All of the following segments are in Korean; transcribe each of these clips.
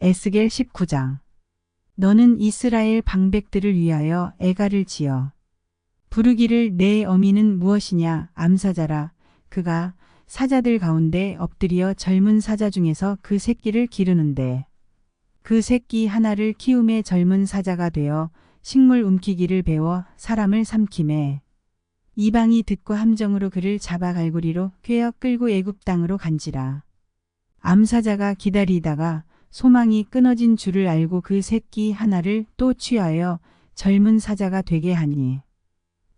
에스겔 19장. 너는 이스라엘 방백들을 위하여 애가를 지어 부르기를 내 어미는 무엇이냐? 암사자라. 그가 사자들 가운데 엎드려 젊은 사자 중에서 그 새끼를 기르는데 그 새끼 하나를 키움에 젊은 사자가 되어 식물 움키기를 배워 사람을 삼킴에 이방이 듣고 함정으로 그를 잡아 갈고리로 꿰어 끌고 애굽 땅으로 간지라. 암사자가 기다리다가 소망이 끊어진 줄을 알고 그 새끼 하나를 또 취하여 젊은 사자가 되게 하니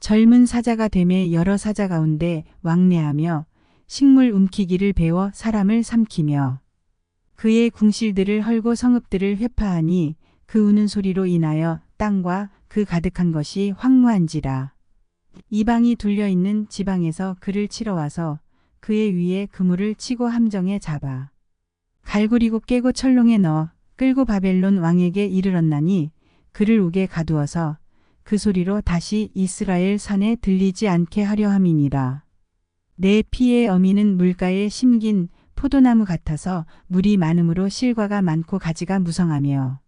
젊은 사자가 됨에 여러 사자 가운데 왕래하며 식물 움키기를 배워 사람을 삼키며 그의 궁실들을 헐고 성읍들을 회파하니 그 우는 소리로 인하여 땅과 그 가득한 것이 황무한지라. 이방이 둘려있는 지방에서 그를 치러 와서 그의 위에 그물을 치고 함정에 잡아 갈구리고 깨고 철롱에 넣어 끌고 바벨론 왕에게 이르렀나니 그를 옥에 가두어서 그 소리로 다시 이스라엘 산에 들리지 않게 하려 함이니라. 내 피의 어미는 물가에 심긴 포도나무 같아서 물이 많음으로 실과가 많고 가지가 무성하며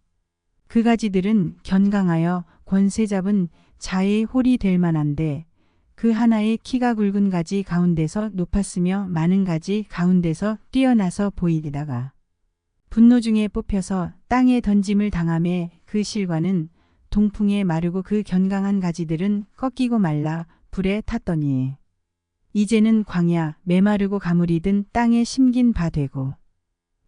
그 가지들은 견강하여 권세 잡은 자의 홀이 될 만한데 그 하나의 키가 굵은 가지 가운데서 높았으며 많은 가지 가운데서 뛰어나서 보이다가 분노 중에 뽑혀서 땅에 던짐을 당함에 그 실과는 동풍에 마르고 그 견강한 가지들은 꺾이고 말라 불에 탔더니 이제는 광야 메마르고 가물이든 땅에 심긴 바 되고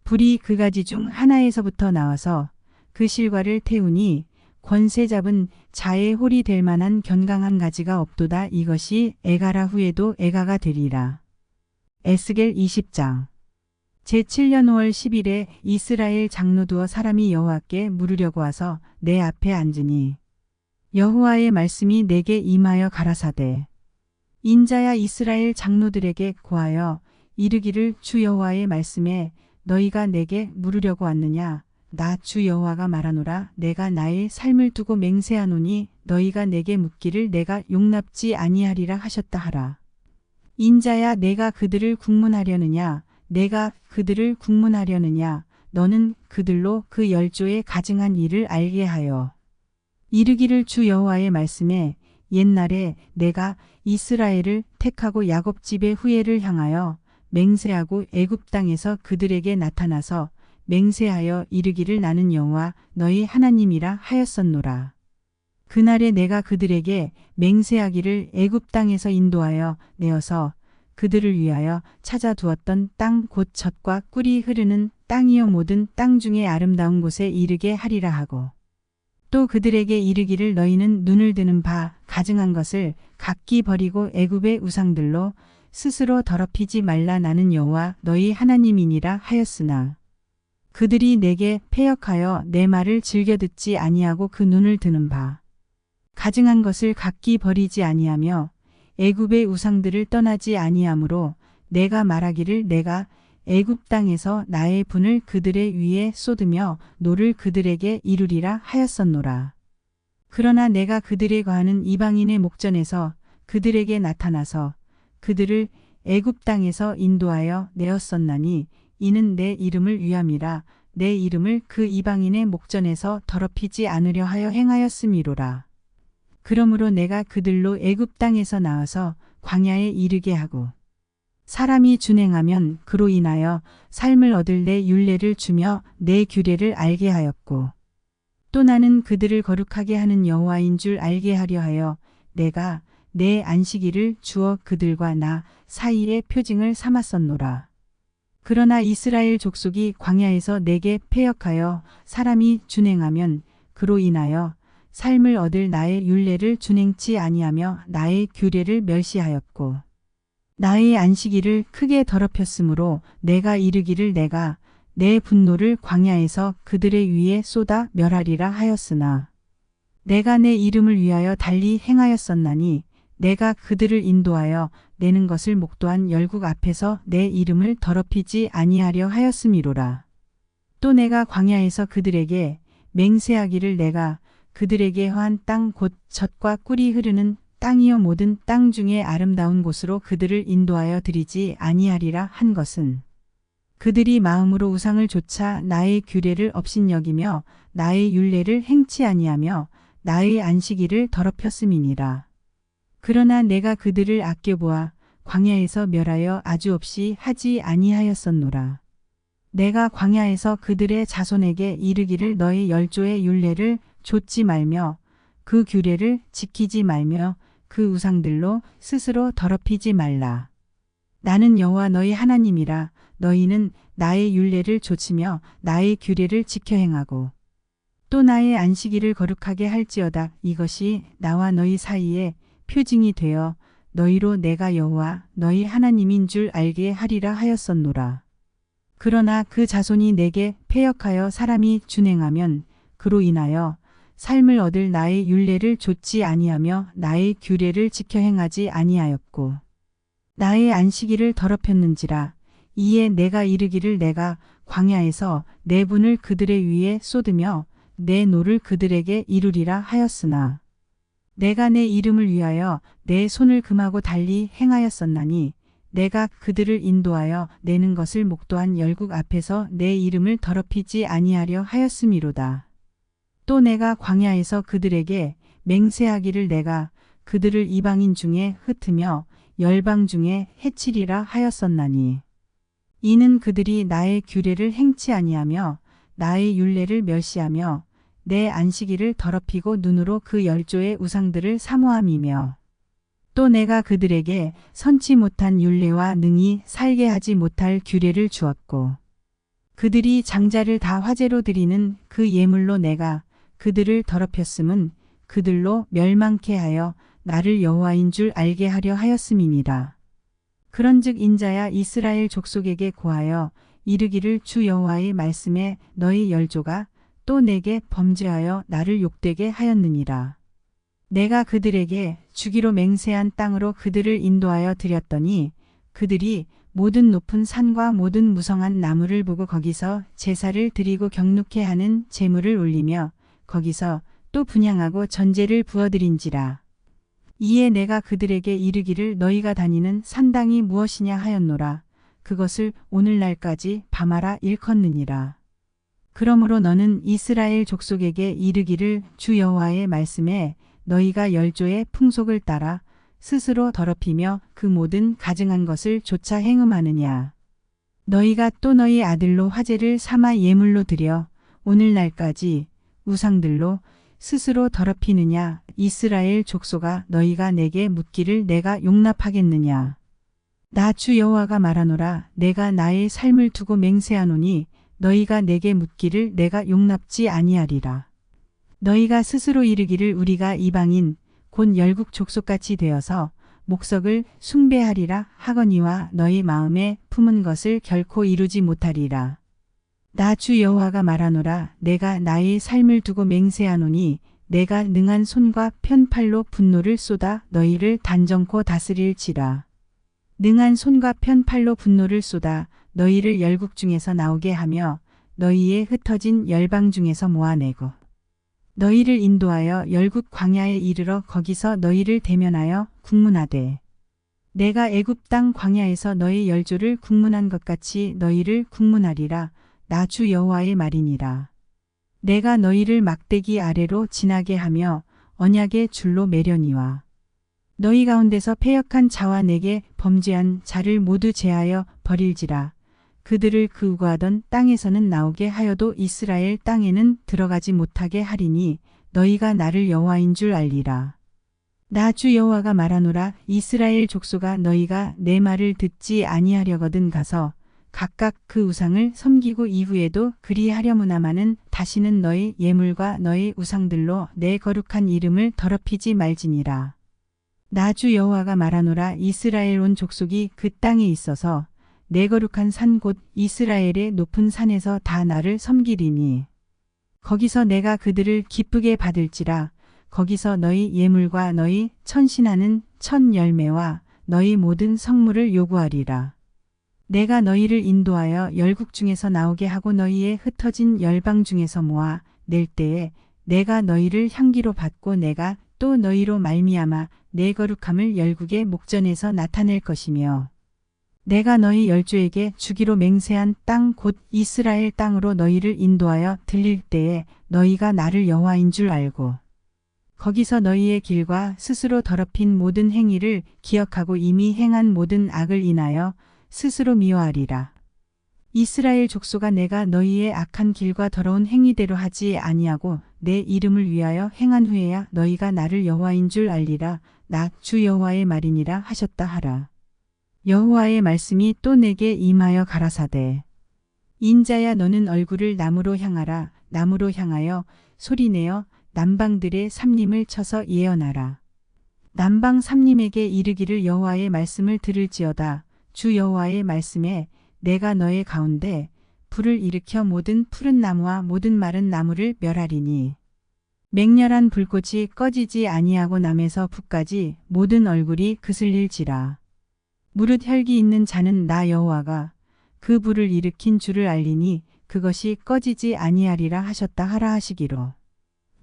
불이 그 가지 중 하나에서부터 나와서 그 실과를 태우니 권세 잡은 자의 홀이 될 만한 견강한 가지가 없도다. 이것이 에가라 후에도 에가가 되리라. 에스겔 20장. 제7년 5월 10일에 이스라엘 장로 두어 사람이 여호와께 물으려고 와서 내 앞에 앉으니 여호와의 말씀이 내게 임하여 가라사대. 인자야 이스라엘 장로들에게 고하여 이르기를 주 여호와의 말씀에 너희가 내게 물으려고 왔느냐 나 주 여호와가 말하노라 내가 나의 삶을 두고 맹세하노니 너희가 내게 묻기를 내가 용납지 아니하리라 하셨다 하라. 인자야 내가 그들을 국문하려느냐? 내가 그들을 국문하려느냐? 너는 그들로 그 열조의 가증한 일을 알게 하여. 이르기를 주 여호와의 말씀에 옛날에 내가 이스라엘을 택하고 야곱 집의 후예를 향하여 맹세하고 애굽 땅에서 그들에게 나타나서 맹세하여 이르기를 나는 여호와 너희 하나님이라 하였었노라. 그날에 내가 그들에게 맹세하기를 애굽 땅에서 인도하여 내어서 그들을 위하여 찾아두었던 땅 곧 젖과 꿀이 흐르는 땅이요 모든 땅 중에 아름다운 곳에 이르게 하리라 하고 또 그들에게 이르기를 너희는 눈을 드는 바 가증한 것을 각기 버리고 애굽의 우상들로 스스로 더럽히지 말라 나는 여호와 너희 하나님이니라 하였으나 그들이 내게 패역하여 내 말을 즐겨 듣지 아니하고 그 눈을 드는 바 가증한 것을 각기 버리지 아니하며 애굽의 우상들을 떠나지 아니하므로 내가 말하기를 내가 애굽 땅에서 나의 분을 그들의 위에 쏟으며 노를 그들에게 이루리라 하였었노라. 그러나 내가 그들에 거하는 이방인의 목전에서 그들에게 나타나서 그들을 애굽 땅에서 인도하여 내었었나니 이는 내 이름을 위함이라 내 이름을 그 이방인의 목전에서 더럽히지 않으려 하여 행하였음이로라. 그러므로 내가 그들로 애굽 땅에서 나와서 광야에 이르게 하고 사람이 준행하면 그로 인하여 삶을 얻을 내 윤례를 주며 내 규례를 알게 하였고 또 나는 그들을 거룩하게 하는 여호와인 줄 알게 하려 하여 내가 내 안식일을 주어 그들과 나 사이의 표징을 삼았었노라. 그러나 이스라엘 족속이 광야에서 내게 패역하여 사람이 준행하면 그로 인하여 삶을 얻을 나의 윤례를 준행치 아니하며 나의 규례를 멸시하였고 나의 안식일을 크게 더럽혔으므로 내가 이르기를 내가 내 분노를 광야에서 그들의 위에 쏟아 멸하리라 하였으나 내가 내 이름을 위하여 달리 행하였었나니 내가 그들을 인도하여 내는 것을 목도한 열국 앞에서 내 이름을 더럽히지 아니하려 하였음이로라. 또 내가 광야에서 그들에게 맹세하기를 내가 그들에게 허한 땅 곧 젖과 꿀이 흐르는 땅이여 모든 땅 중에 아름다운 곳으로 그들을 인도하여 드리지 아니하리라 한 것은 그들이 마음으로 우상을 좇아 나의 규례를 업신여기며 나의 율례를 행치 아니하며 나의 안식일을 더럽혔음이니라. 그러나 내가 그들을 아껴보아 광야에서 멸하여 아주 없이 하지 아니하였었노라. 내가 광야에서 그들의 자손에게 이르기를 너의 열조의 율례를 좇지 말며 그 규례를 지키지 말며 그 우상들로 스스로 더럽히지 말라. 나는 여호와 너희 하나님이라 너희는 나의 율례를 좇으며 나의 규례를 지켜 행하고 또 나의 안식일을 거룩하게 할지어다 이것이 나와 너희 사이에 표징이 되어 너희로 내가 여호와 너희 하나님인 줄 알게 하리라 하였었노라. 그러나 그 자손이 내게 패역하여 사람이 준행하면 그로 인하여 삶을 얻을 나의 율례를 좇지 아니하며 나의 규례를 지켜 행하지 아니하였고 나의 안식일을 더럽혔는지라 이에 내가 이르기를 내가 광야에서 내 분을 그들의 위에 쏟으며 내 노를 그들에게 이루리라 하였으나 내가 내 이름을 위하여 내 손을 금하고 달리 행하였었나니 내가 그들을 인도하여 내는 것을 목도한 열국 앞에서 내 이름을 더럽히지 아니하려 하였음이로다. 또 내가 광야에서 그들에게 맹세하기를 내가 그들을 이방인 중에 흩으며 열방 중에 해치리라 하였었나니 이는 그들이 나의 규례를 행치 아니하며 나의 율례를 멸시하며 내 안식일을 더럽히고 눈으로 그 열조의 우상들을 사모함이며 또 내가 그들에게 선치 못한 율례와 능히 살게 하지 못할 규례를 주었고 그들이 장자를 다 화제로 드리는 그 예물로 내가 그들을 더럽혔음은 그들로 멸망케 하여 나를 여호와인 줄 알게 하려 하였음이니라. 그런즉 인자야 이스라엘 족속에게 고하여 이르기를 주 여호와의 말씀에 너희 열조가 또 내게 범죄하여 나를 욕되게 하였느니라. 내가 그들에게 주기로 맹세한 땅으로 그들을 인도하여 드렸더니 그들이 모든 높은 산과 모든 무성한 나무를 보고 거기서 제사를 드리고 경룩해 하는 제물을 올리며 거기서 또 분양하고 전제를 부어드린지라. 이에 내가 그들에게 이르기를 너희가 다니는 산당이 무엇이냐 하였노라. 그것을 오늘날까지 밤하라 일컫느니라. 그러므로 너는 이스라엘 족속에게 이르기를 주 여호와의 말씀에 너희가 열조의 풍속을 따라 스스로 더럽히며 그 모든 가증한 것을 조차 행음하느냐. 너희가 또 너희 아들로 화제를 삼아 예물로 드려 오늘날까지 우상들로 스스로 더럽히느냐 이스라엘 족속아 너희가 내게 묻기를 내가 용납하겠느냐. 나 주 여호와가 말하노라 내가 나의 삶을 두고 맹세하노니 너희가 내게 묻기를 내가 용납지 아니하리라. 너희가 스스로 이르기를 우리가 이방인 곧 열국 족속같이 되어서 목석을 숭배하리라 하거니와 너희 마음에 품은 것을 결코 이루지 못하리라. 나 주 여호와가 말하노라 내가 나의 삶을 두고 맹세하노니 내가 능한 손과 편팔로 분노를 쏟아 너희를 단정코 다스릴지라. 능한 손과 편팔로 분노를 쏟아 너희를 열국 중에서 나오게 하며 너희의 흩어진 열방 중에서 모아내고 너희를 인도하여 열국 광야에 이르러 거기서 너희를 대면하여 국문하되 내가 애굽 땅 광야에서 너희 열조를 국문한 것 같이 너희를 국문하리라. 나 주 여호와의 말이니라. 내가 너희를 막대기 아래로 지나게 하며 언약의 줄로 매려니와 너희 가운데서 패역한 자와 내게 범죄한 자를 모두 제하여 버릴지라 그들을 그우하던 땅에서는 나오게 하여도 이스라엘 땅에는 들어가지 못하게 하리니 너희가 나를 여호와인 줄 알리라. 나 주 여호와가 말하노라 이스라엘 족속아 너희가 내 말을 듣지 아니하려거든 가서 각각 그 우상을 섬기고 이후에도 그리하려무나마는 다시는 너희 예물과 너희 우상들로 내 거룩한 이름을 더럽히지 말지니라. 나주 여호와가 말하노라 이스라엘 온 족속이 그 땅에 있어서 내 거룩한 산 곧 이스라엘의 높은 산에서 다 나를 섬기리니. 거기서 내가 그들을 기쁘게 받을지라. 거기서 너희 예물과 너희 천신하는 천 열매와 너희 모든 성물을 요구하리라. 내가 너희를 인도하여 열국 중에서 나오게 하고 너희의 흩어진 열방 중에서 모아 낼 때에 내가 너희를 향기로 받고 내가 또 너희로 말미암아 내 거룩함을 열국의 목전에서 나타낼 것이며 내가 너희 열조에게 주기로 맹세한 땅 곧 이스라엘 땅으로 너희를 인도하여 들릴 때에 너희가 나를 여호와인 줄 알고 거기서 너희의 길과 스스로 더럽힌 모든 행위를 기억하고 이미 행한 모든 악을 인하여 스스로 미워하리라. 이스라엘 족속아 내가 너희의 악한 길과 더러운 행위대로 하지 아니하고 내 이름을 위하여 행한 후에야 너희가 나를 여호와인 줄 알리라. 나 주 여호와의 말이니라 하셨다 하라. 여호와의 말씀이 또 내게 임하여 가라사대. 인자야 너는 얼굴을 남으로 향하라. 남으로 향하여 소리내어 남방들의 삼림을 쳐서 예언하라. 남방 삼림에게 이르기를 여호와의 말씀을 들을지어다. 주 여호와의 말씀에 내가 너의 가운데 불을 일으켜 모든 푸른 나무와 모든 마른 나무를 멸하리니 맹렬한 불꽃이 꺼지지 아니하고 남에서 북까지 모든 얼굴이 그슬릴지라. 무릇 혈기 있는 자는 나 여호와가 그 불을 일으킨 줄을 알리니 그것이 꺼지지 아니하리라 하셨다 하라 하시기로.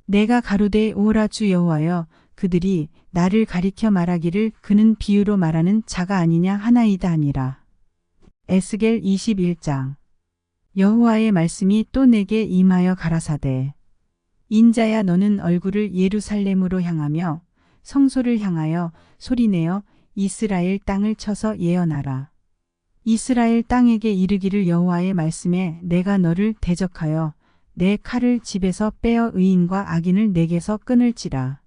내가 가로되 오라 주 여호와여 그들이 나를 가리켜 말하기를 그는 비유로 말하는 자가 아니냐 하나이다 아니라. 에스겔 21장 여호와의 말씀이 또 내게 임하여 가라사대 인자야 너는 얼굴을 예루살렘으로 향하며 성소를 향하여 소리내어 이스라엘 땅을 쳐서 예언하라. 이스라엘 땅에게 이르기를 여호와의 말씀에 내가 너를 대적하여 내 칼을 집에서 빼어 의인과 악인을 내게서 끊을지라.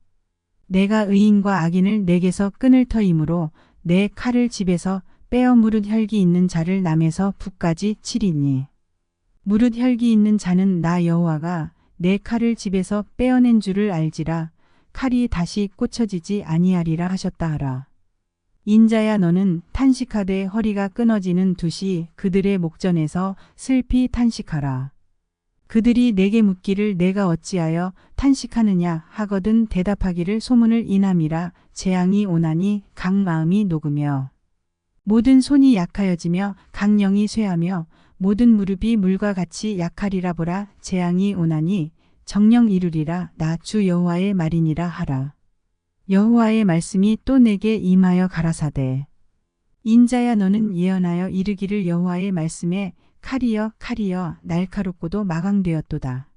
내가 의인과 악인을 내게서 끊을 터이므로 내 칼을 집에서 빼어 무릇 혈기 있는 자를 남에서 북까지 치리니. 무릇 혈기 있는 자는 나 여호와가 내 칼을 집에서 빼어낸 줄을 알지라 칼이 다시 꽂혀지지 아니하리라 하셨다 하라. 인자야 너는 탄식하되 허리가 끊어지는 듯이 그들의 목전에서 슬피 탄식하라. 그들이 내게 묻기를 내가 어찌하여 탄식하느냐 하거든 대답하기를 소문을 인함이라 재앙이 오나니 각 마음이 녹으며 모든 손이 약하여지며 강령이 쇠하며 모든 무릎이 물과 같이 약하리라 보라 재앙이 오나니 정령 이루리라 나 주 여호와의 말이니라 하라. 여호와의 말씀이 또 내게 임하여 가라사대. 인자야 너는 예언하여 이르기를 여호와의 말씀에 칼이여 칼이여 날카롭고도 마강되었도다.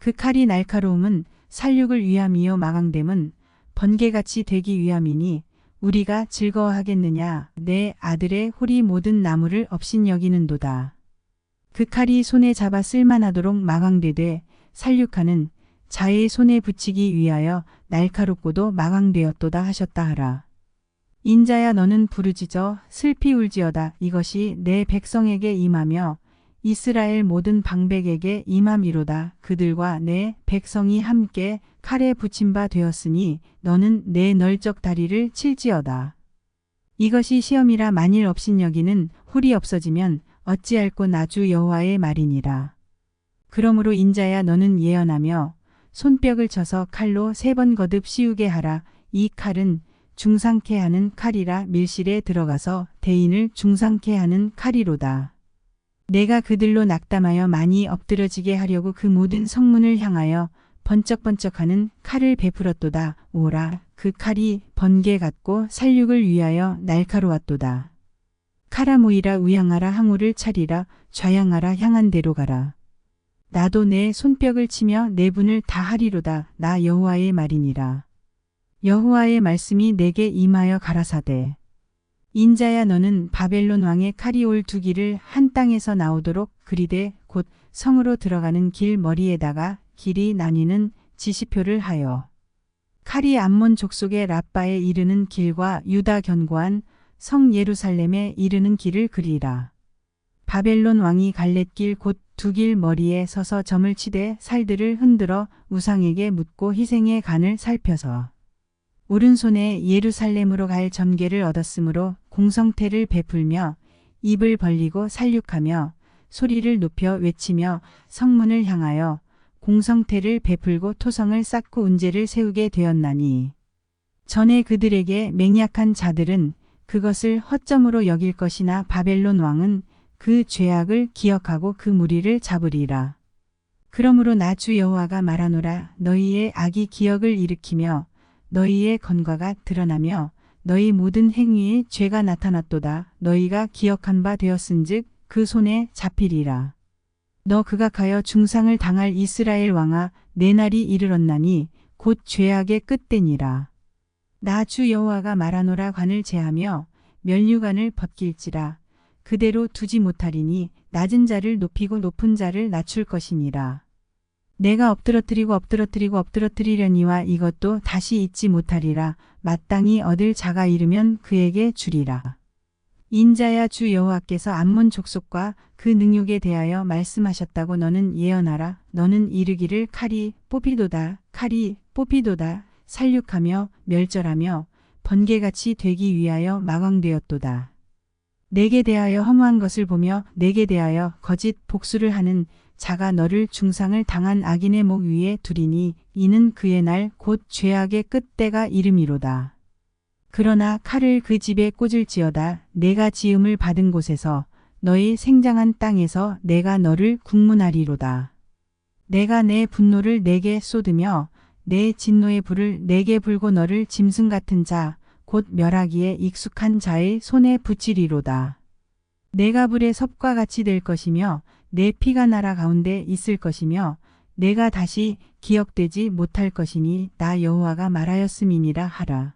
그 칼이 날카로움은 살육을 위함이요 마강됨은 번개같이 되기 위함이니 우리가 즐거워하겠느냐 내 아들의 홀이 모든 나무를 업신 여기는도다. 그 칼이 손에 잡아 쓸만하도록 마강되되 살육하는 자의 손에 붙이기 위하여 날카롭고도 마강되었도다 하셨다 하라. 인자야 너는 부르짖어 슬피 울지어다 이것이 내 백성에게 임하며 이스라엘 모든 방백에게 임함이로다 그들과 내 백성이 함께 칼에 붙임 바 되었으니 너는 내 널적 다리를 칠지어다. 이것이 시험이라 만일 업신여기는 홀이 없어지면 어찌할꼬 나주 여호와의 말이니라. 그러므로 인자야 너는 예언하며 손뼉을 쳐서 칼로 세 번 거듭 씌우게 하라. 이 칼은 중상케 하는 칼이라 밀실에 들어가서 대인을 중상케 하는 칼이로다. 내가 그들로 낙담하여 많이 엎드러지게 하려고 그 모든 성문을 향하여 번쩍번쩍하는 칼을 베풀었도다. 오라 그 칼이 번개 같고 살육을 위하여 날카로웠도다. 카라 모이라 우양하라 항우를 차리라 좌양하라 향한 대로 가라. 나도 내 손뼉을 치며 내 분을 다 하리로다. 나 여호와의 말이니라. 여호와의 말씀이 내게 임하여 가라사대. 인자야 너는 바벨론 왕의 칼이 올 두기를 한 땅에서 나오도록 그리되 곧 성으로 들어가는 길 머리에다가 길이 나뉘는 지시표를 하여 칼이 암몬 족속의 라빠에 이르는 길과 유다 견고한 성 예루살렘에 이르는 길을 그리라. 바벨론 왕이 갈렛길 곧 두 길 머리에 서서 점을 치되 살들을 흔들어 우상에게 묻고 희생의 간을 살펴서 오른손에 예루살렘으로 갈 점괘를 얻었으므로 공성태를 베풀며 입을 벌리고 살육하며 소리를 높여 외치며 성문을 향하여 공성태를 베풀고 토성을 쌓고 운제를 세우게 되었나니 전에 그들에게 맹약한 자들은 그것을 허점으로 여길 것이나 바벨론 왕은 그 죄악을 기억하고 그 무리를 잡으리라. 그러므로 나 주 여호와가 말하노라 너희의 악이 기억을 일으키며 너희의 건과가 드러나며 너희 모든 행위에 죄가 나타났도다. 너희가 기억한 바 되었은즉 그 손에 잡히리라. 너 극악하여 중상을 당할 이스라엘 왕아 내 날이 이르렀나니 곧 죄악의 끝되니라. 나 주 여호와가 말하노라 관을 제하며 면류관을 벗길지라. 그대로 두지 못하리니 낮은 자를 높이고 높은 자를 낮출 것이니라. 내가 엎드러뜨리고 엎드러뜨리고 엎드러뜨리려니와 이것도 다시 잊지 못하리라. 마땅히 얻을 자가 이르면 그에게 주리라. 인자야 주 여호와께서 암몬 족속과 그 능욕에 대하여 말씀하셨다고 너는 예언하라. 너는 이르기를 칼이 뽑히도다. 칼이 뽑히도다. 살육하며 멸절하며 번개같이 되기 위하여 마광되었도다. 내게 대하여 허무한 것을 보며 내게 대하여 거짓 복수를 하는 자가 너를 중상을 당한 악인의 목 위에 두리니 이는 그의 날 곧 죄악의 끝때가 이름이로다. 그러나 칼을 그 집에 꽂을지어다 내가 지음을 받은 곳에서 너희 생장한 땅에서 내가 너를 국문하리로다. 내가 내 분노를 내게 쏟으며 내 진노의 불을 내게 불고 너를 짐승 같은 자, 곧 멸하기에 익숙한 자의 손에 붙이리로다. 내가 불의 섭과 같이 될 것이며 내 피가 나라 가운데 있을 것이며 내가 다시 기억되지 못할 것이니 나 여호와가 말하였음이니라 하라.